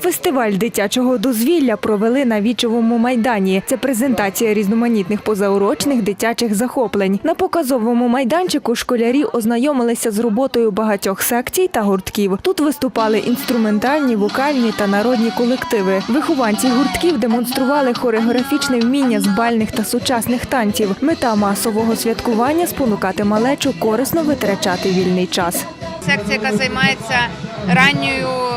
Фестиваль дитячого дозвілля провели на вічовому майдані. Це презентація різноманітних позаурочних дитячих захоплень. На показовому майданчику школярі ознайомилися з роботою багатьох секцій та гуртків. Тут виступали інструментальні, вокальні та народні колективи. Вихованці гуртків демонстрували хореографічне вміння з бальних та сучасних танців. Мета масового святкування спонукати малечу корисно витрачати вільний час. Секція, яка займається ранньою,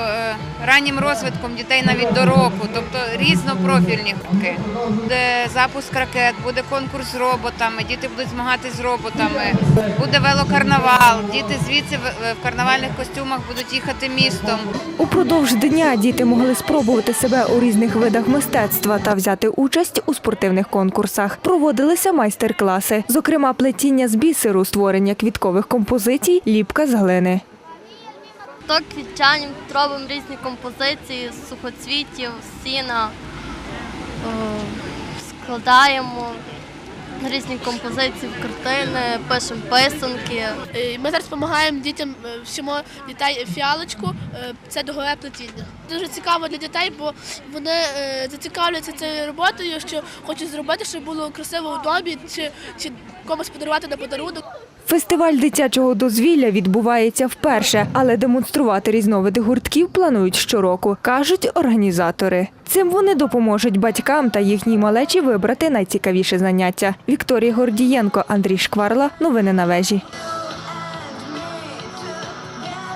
раннім розвитком дітей навіть до року, тобто різнопрофільні гуртки. Буде запуск ракет, буде конкурс з роботами, діти будуть змагатися з роботами, буде велокарнавал, діти звідси в карнавальних костюмах будуть їхати містом. Упродовж дня діти могли спробувати себе у різних видах мистецтва та взяти участь у спортивних конкурсах. Проводилися майстер-класи, зокрема плетіння з бісеру, створення квіткових композицій, ліпка з глини. То квітчанів робимо різні композиції з сухоцвітів, сіна, е, складаємо різні композиції картини, пишемо писанки. Е, Ми зараз допомагаємо дітям е, всьому дітей фіалочку. е, Це догове плетіння. Дуже цікаво для дітей, бо вони зацікавляються цією роботою, що хочуть зробити, щоб було красиво у домі, чи, чи комусь подарувати на подарунок. Фестиваль дитячого дозвілля відбувається вперше, але демонструвати різновиди гуртків планують щороку, кажуть організатори. Цим вони допоможуть батькам та їхній малечі вибрати найцікавіше заняття. Вікторія Гордієнко, Андрій Шкварла. Новини на вежі.